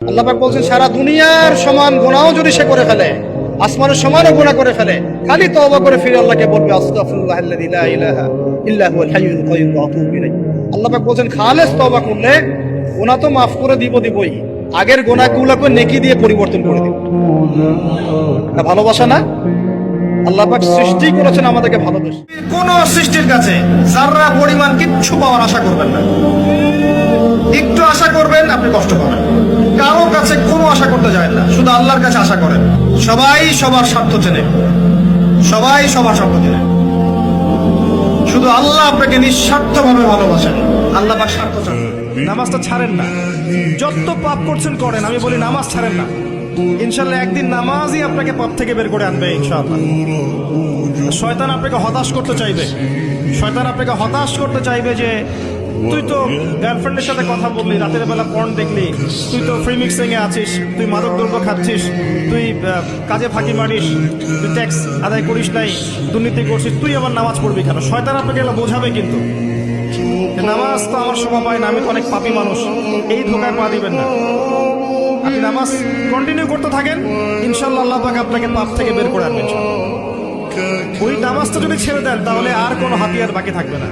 আল্লাহ পাক বলছেন, সারা দুনিয়ার সমান গুনাহও যদি সে করে ফেলে, আসমানের সমানও গুনাহ করে ফেলে, খালি তওবা করে ফিরে আল্লাহকে বলবে, আস্তাগফিরুল্লাহ আল্লাযী লা ইলাহা ইল্লা হুয়াল হাইয়ুল কাইয়্যুম ওয়া আতুবু ইলাইহি। আল্লাহ পাক বলছেন, খালেস তওবা করলে গুনাহ তো মাফ করে দিব দিবই, আগের গুনাহগুলোকে নেকি দিয়ে পরিবর্তন করে দিব। ভালোবাসা না? আল্লাপাক সৃষ্টি করেছেন আমাদেরকে ভালোবেসে। কোন সৃষ্টির কাছে যারা পরিমাণ কিচ্ছু পাওয়ার আশা করবেন না। একটু আশা করবেন, আপনি কষ্ট পাবেন। কাছে কোনো আশা করতে যায় না। শুধু আল্লাহর কাছে আশা করেন। সবাই সবার স্বার্থ চেনে। সবাই সবার স্বার্থ চেনে। শুধু আল্লাহ আপনাকে নিঃস্বার্থভাবে ভালোবাসেন। আল্লাহ পাক স্বার্থ চান। নামাজটা ছাড়েন না। যত পাপ করছেন করেন। আমি বলি নামাজ ছাড়েন না। ইনশাল্লাহ একদিন নামাজই আপনাকে পাপ থেকে বের করে আনবে, ইনশাআল্লাহ। শয়তান আপনাকে হতাশ করতে চাইবে। শয়তান আপনাকে হতাশ করতে চাইবে যে তুই তো গার্লফ্রেন্ডের সাথে কথা বললি, রাতের বেলা পর্ন দেখলি। তুই তো ফ্রি মিক্সিং এ আছিস, তুই মাদক দ্রব্য খাচ্ছিস, তুই কাজে ফাঁকি মারিস, তুই ট্যাক্স আদায় করিস নাই, দুর্নীতি করছিস, তুই আবার নামাজ পড়বি কেন? শয়তান আপনাকে এগুলো বোঝাবে কিন্তু। নামাজ তো আমার শোভা পায় না, আমি তো অনেক পাপী মানুষ। এই ধোকায় পা দিবেন না। আপনি নামাজ কন্টিনিউ করতে থাকেন ইনশাল্লাহ আল্লাহ পাক আপনাকে পাপ থেকে বের করে আনবেন। ওই নামাজটা যদি ছেড়ে দেন, তাহলে আর কোনো হাতিয়ার বাকি থাকবে না।